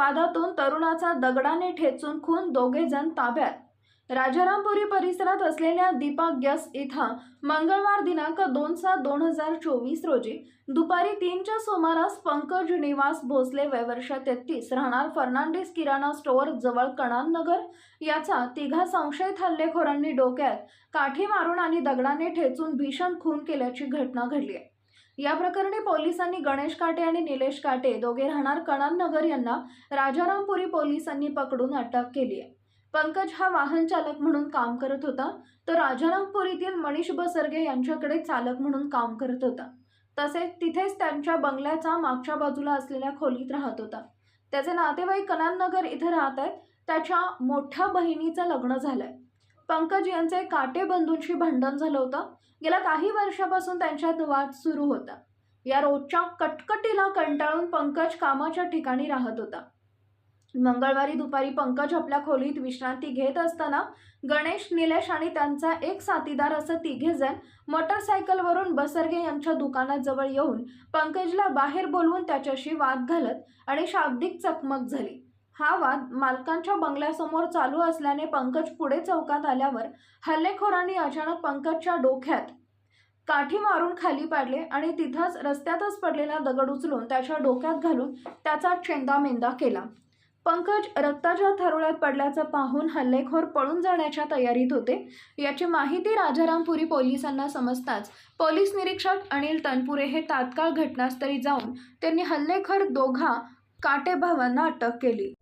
वादातून तरुणाचा दगडाने ठेचून खून दोघे जण ताब्यात. राजारामपुरी परिसरात असलेल्या दीपा गॅस इथं मंगळवार दिनांक दोन सात दोन हजार चोवीस रोजी दुपारी तीनच्या सुमारास पंकज निवास भोसले वयवर्ष तेहतीस राहणार फर्नांडिस किराणा स्टोअर जवळ कणान नगर याचा तिघा संशयित हल्लेखोरांनी डोक्यात काठी मारून आणि दगडाने ठेचून भीषण खून केल्याची घटना घडली आहे. या प्रकरणी पोलिसांनी गणेश काटे आणि निलेश काटे दोघे राहणार कणाननगर यांना राजारामपुरी पोलिसांनी पकडून अटक केली आहे. पंकज हा वाहन चालक म्हणून काम करत होता. तर राजारामपुरीतील मनीष बसर्गे यांच्याकडे चालक म्हणून काम करत होता. तसेच तिथेच त्यांच्या बंगल्याचा मागच्या बाजूला असलेल्या खोलीत राहत होता. त्याचे नातेवाईक कणाननगर इथे राहत आहेत. त्याच्या मोठ्या बहिणीचं लग्न झालंय. पंकज यांचे काटे बंधूंशी भांडण झालं होतं. गेल्या काही वर्षापासून त्यांच्यात वाद सुरू होता. या रोजच्या कटकटीला कंटाळून पंकज कामाच्या ठिकाणी राहत होता. मंगळवारी दुपारी पंकज आपल्या खोलीत विश्रांती घेत असताना गणेश निलेश आणि त्यांचा एक साथीदार असं तिघे जण मोटरसायकलवरून बसर्गे यांच्या दुकानाजवळ येऊन पंकजला बाहेर बोलवून त्याच्याशी वाद घालत आणि शाब्दिक चकमक झाली. हा वाद मालकांच्या बंगल्यासमोर चालू असल्याने पंकज पुढे चौकात आल्यावर हल्लेखोरांनी अचानक पंकजच्या डोक्यात काठी मारून खाली पाडले आणि तिथंच रस्त्यातच पडलेला दगड उचलून त्याच्या डोक्यात घालून त्याचा चेंदामेंदा केला. पंकज रक्ताच्या थरोळ्यात पडल्याचं पाहून हल्लेखोर पळून जाण्याच्या तयारीत होते. याची माहिती राजारामपुरी पोलिसांना समजताच पोलीस निरीक्षक अनिल तनपुरे हे तात्काळ घटनास्थळी जाऊन त्यांनी हल्लेखोर दोघा काटे भावांना अटक केली.